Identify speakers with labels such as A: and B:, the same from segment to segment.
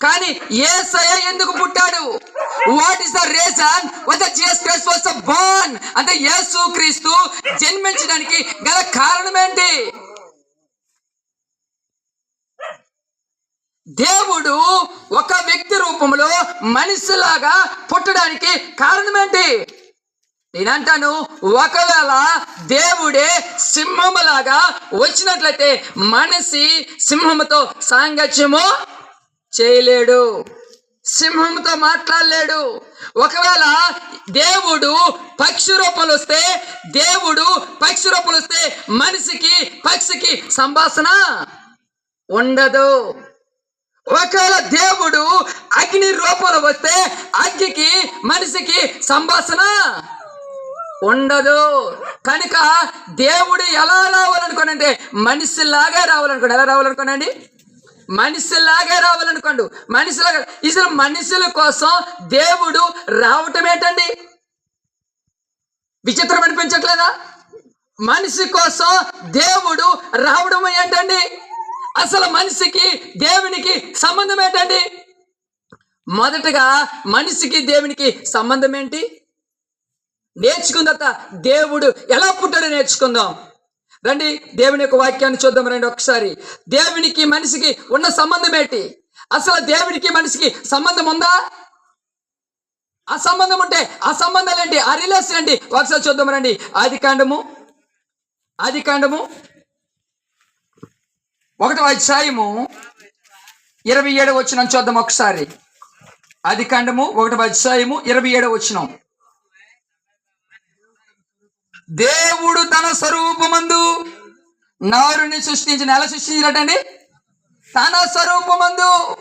A: కానీ ఏసయ్య ఎందుకు పుట్టాడు? What is the reason why Jesus Christ was born అంటే యేసు క్రీస్తు జన్మించడానికి గల కారణం ఏంటి దేవుడు ఒక వ్యక్తి రూపంలో మనిషిలాగా పుట్టడానికి కారణం ఏంటి నేనంటాను ఒకవేళ దేవుడే సింహములాగా వచ్చినట్లయితే మనిషి సింహముతో సాంగత్యము చేయలేడు. సింహంతో మాట్లాడలేడు. ఒకవేళ దేవుడు పక్షి రూపంలో వస్తే దేవుడు పక్షి రూపంలో వస్తే మనిషికి పక్షికి సంభాషణ ఉండదు. ఒకవేళ దేవుడు అగ్ని రూపంలో వస్తే అగ్నికి మనిషికి సంభాషణ ఉండదు. కనుక దేవుడు ఎలా రావాలనుకోనంటే మనిషిలాగా రావాలనుకోండి. ఎలా రావాలనుకోనండి? మనిషిలాగే రావాలనుకోండు. మనిషిలాగా ఇసలు మనుషుల కోసం దేవుడు రావటం ఏంటండి విచిత్రం అనిపించట్లేదా? మనిషి కోసం దేవుడు రావడం ఏంటండి? అసలు మనిషికి దేవునికి సంబంధం ఏంటండి? మొదటగా మనిషికి దేవునికి సంబంధం ఏంటి? నేర్చుకున్న తర్వాత దేవుడు ఎలా పుట్టాడో నేర్చుకుందాం. రండి దేవుని యొక్క వాక్యాన్ని చూద్దాం రండి ఒకసారి. దేవునికి మనిషికి ఉన్న సంబంధం ఏంటి? అసలు దేవునికి మనిషికి సంబంధం ఉందా? ఆ సంబంధం ఉంటే ఆ సంబంధాలు ఏంటి? ఆ రిలేషన్ ఏంటి? ఒకసారి చూద్దాం రండి. ఆది కాండము ఆది కాండము ఒకటో అధ్యాయము ఇరవై ఏడవ వచ్చిన చూద్దాం ఒకసారి. ఆది కాండము ఒకటో అధ్యాయము ఇరవై ఏడవ వచ్చినాం దేవుడు తన స్వరూపమందు నారుని సృష్టించిన ఎలా సృష్టించినట్టండి? తన స్వరూపమందు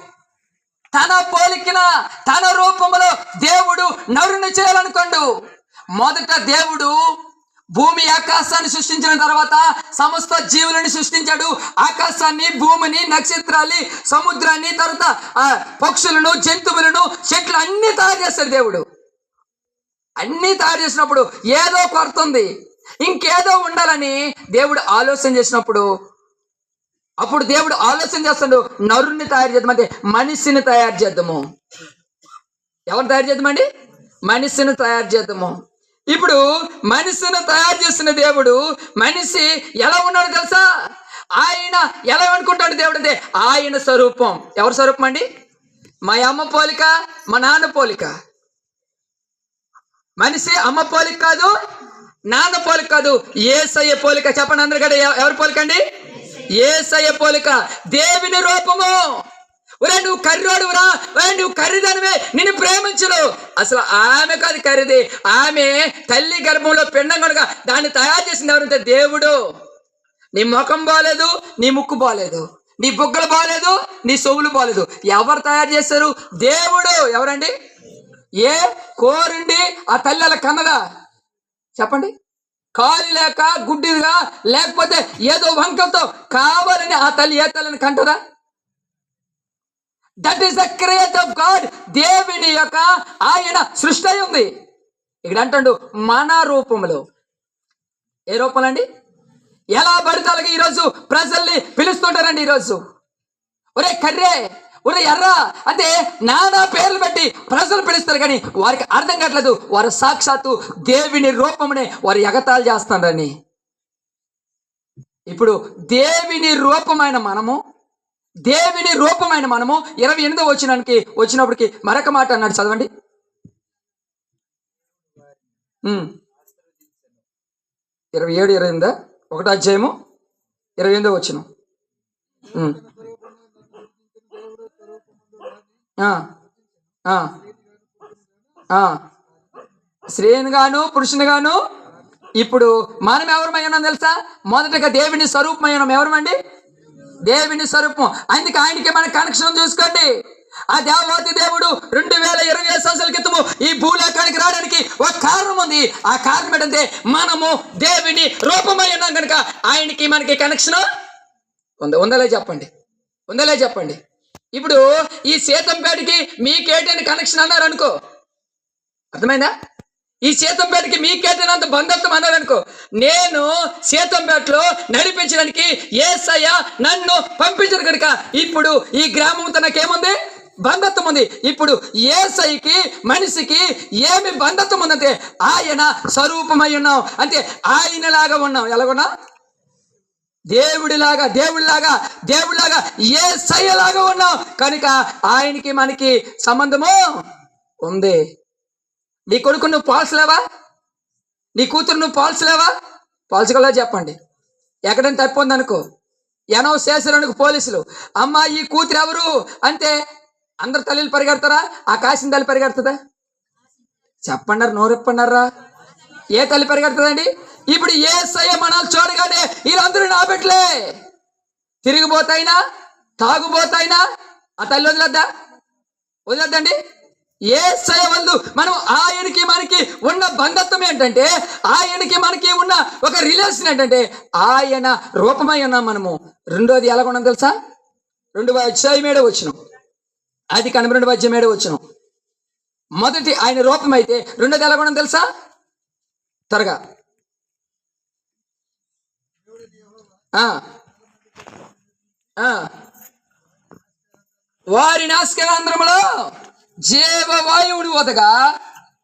A: తన పోలికిన తన రూపములో దేవుడు నరుని చేయాలనుకోండు. మొదట దేవుడు భూమి ఆకాశాన్ని సృష్టించిన తర్వాత సమస్త జీవులను సృష్టించాడు. ఆకాశాన్ని భూమిని నక్షత్రాన్ని సముద్రాన్ని తర్వాత పక్షులను జంతువులను చెట్లు అన్ని తయారు చేస్తాడు దేవుడు. అన్నీ తయారు చేసినప్పుడు ఏదో కొరత ఉంది. ఇంకేదో ఉండాలని దేవుడు ఆలోచన చేసినప్పుడు అప్పుడు దేవుడు ఆలోచన చేస్తాడు నరుణ్ణి తయారు చేద్దామంటే మనిషిని తయారు చేద్దాము. ఎవరు తయారు చేద్దామండి మనిషిని తయారు చేద్దాము. ఇప్పుడు మనిషిని తయారు చేసిన దేవుడు మనిషి ఎలా ఉన్నాడు తెలుసా? ఆయన ఎలా అనుకుంటాడు దేవుడు అంటే ఆయన స్వరూపం. ఎవరి స్వరూపం అండి? మా అమ్మ పోలిక మా నాన్న పోలిక. మనిషి అమ్మ పోలిక కాదు నాన్న పోలిక కాదు. ఏసయ్య పోలిక చెప్పండి అందరు కూడా ఎవరు పోలిక అండి ఏసయ్య పోలిక. దేవుని రూపము. ఒరే నువ్వు కర్రోడురా ఒరే నువ్వు ఖరీదనివే నిన్ను ప్రేమించను. అసలు ఆమె కాదు ఖరీది ఆమె తల్లి గర్భంలో పిండం కనుక దాన్ని తయారు చేసింది ఎవరంటే దేవుడు. నీ ముఖం బాలేదు నీ ముక్కు బాగాలేదు నీ బుగ్గలు బాలేదు నీ సొవులు బాలేదు. ఎవరు తయారు చేశారు? దేవుడు. ఎవరండి? ఏ కోరుండి ఆ తల్లి కన్నదా చెప్పండి. కాలు లేక గుడ్డిదిగా లేకపోతే ఏదో వంకలతో కావాలని ఆ తల్లి ఏ తల్లిని కంటదా? That is the create of God దేవుని యొక్క ఆయన సృష్టి అయి ఉంది. ఇక్కడ అంటాడు మన రూపంలో ఏ రూపంలో అండి ఎలా పడితే అలాగే ఈరోజు ప్రజల్ని పిలుస్తుంటారండి ఈరోజు? ఒరే కర్రే ఒరే ఎర్ర అంటే నానా పేర్లు పెట్టి ప్రజలు పిలుస్తారు కానీ వారికి అర్థం కావట్లేదు. వారు సాక్షాత్తు దేవుని రూపమునే వారు ఎగతాలు చేస్తారని. ఇప్పుడు దేవుని రూపమైన మనము దేవుని రూపమైన మనము ఇరవై ఎనిమిదో వచ్చినానికి వచ్చినప్పటికి మరొక మాట అన్నాడు. చదవండి. ఇరవై ఏడు ఇరవై ఎనిమిదా ఒకటో అధ్యాయము ఇరవై ఎనిమిదో వచ్చిన స్త్రీని గాను పురుషుని గాను ఇప్పుడు మనం ఎవరమై ఉన్నాం తెలుసా? మొదటగా దేవుని స్వరూపమై ఉన్నాం ఎవరమండి? దేవుని స్వరూపం. అందుకే ఆయనకి మన కనెక్షన్ చూసుకోండి. ఆ దేవాతి దేవుడు రెండు వేల ఇరవై ఐదు సంవత్సరాల క్రితము ఈ భూలోకానికి రావడానికి ఒక కారణం ఉంది. ఆ కారణం ఏంటంటే మనము దేవుని రూపమై ఉన్నాం కనుక ఆయనకి మనకి కనెక్షన్ ఉందా? ఉందలే చెప్పండి? ఉందలే చెప్పండి? ఇప్పుడు ఈ సీతంపేటకి మీకేటని కనెక్షన్ అన్నారు అనుకో అర్థమైందా? ఈ సీతంపేటకి మీకేటనంత బంధత్వం అన్నారు అనుకో నేను సీతంపేటలో నడిపించడానికి ఏసయ్య నన్ను పంపించరు కనుక ఇప్పుడు ఈ గ్రామంతో నాకేముంది? బంధత్వం ఉంది. ఇప్పుడు ఏసైకి మనిషికి ఏమి బంధత్వం ఉందంటే ఆయన స్వరూపమై ఉన్నాం. అంటే ఆయనలాగా ఉన్నాం. ఎలాగున్నాం? దేవుడిలాగా దేవుడిలాగా దేవుడిలాగా ఏ సయ్యలాగా ఉన్నాం? కనుక ఆయనకి మనకి సంబంధము ఉంది. నీ కొడుకు నువ్వు పాల్చలేవా? నీ కూతురు నువ్వు పాల్చలేవా? పాల్చగలవా చెప్పండి. ఎక్కడైనా తప్పు ఉందనుకో. ఎనవ చేశారు పోలీసులు అమ్మ ఈ కూతురు ఎవరు? అంటే అందరు తల్లిలు పరిగెడతారా? ఆ కాసిన తల్లి పరిగెడుతుందా? చెప్పండారు నోరెప్పండారా ఏ తల్లి పరిగెడుతుందండి? ఇప్పుడు ఏ సయ మనాలు చూడగానే వీళ్ళందరూ నా బిడ్డలే. తిరిగిపోతాయినా? తాగుబోతాయినా? ఆ తల్లి వదిలేద్దా? వదిలేద్దండి. ఏ సయ వందు మనం ఆయనకి మనకి ఉన్న బంధత్వం ఏంటంటే ఆయనకి మనకి ఉన్న ఒక రిలేషన్ ఏంటంటే ఆయన రూపమై ఉన్నాం మనము. రెండోది ఎలా తెలుసా? రెండు అధ్యాయం ఏడో వచ్చిన. అది కనుమ రెండు అధ్యాయం ఏడో వచ్చిన. మొదటి ఆయన రూపం అయితే రెండోది ఎలా తెలుసా? త్వరగా. ఆ. ఆ. వారి వాయువుడు జీవవాయువుడు వదగా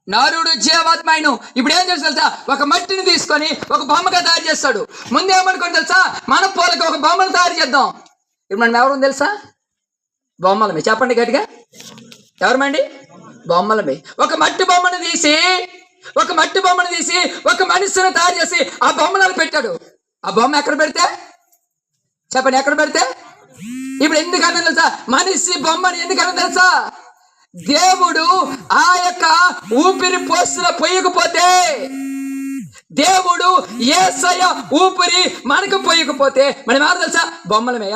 A: నరుడు జీవాత్మాయను. ఇప్పుడు ఏం చేసి తెలుసా? ఒక మట్టిని తీసుకొని ఒక బొమ్మగా తయారు చేస్తాడు. ముందేమనుకోండి తెలుసా? మన పూలకి ఒక బొమ్మను తయారు చేద్దాం. ఇప్పుడు మనం ఎవరు తెలుసా? బొమ్మలమే. చెప్పండి గట్టిగా. ఎవరమండి? బొమ్మలమే. ఒక మట్టి బొమ్మను తీసి ఒక మట్టి బొమ్మను తీసి ఒక మనిషిని తయారు చేసి ఆ బొమ్మలను పెట్టాడు. ఆ బొమ్మ ఎక్కడ పెడితే? చెప్పండి ఎక్కడ పెడితే? ఇప్పుడు ఎందుకన్నా తెలుసా? మనిషి బొమ్మని ఎందుకన్నా తెలుసా? దేవుడు ఆ యొక్క ఊపిరి పోసిన పొయ్యకపోతే దేవుడు ఏసయ ఊపిరి మనకు పోయకపోతే మనం ఎవరు తెలుసా? బొమ్మలమే.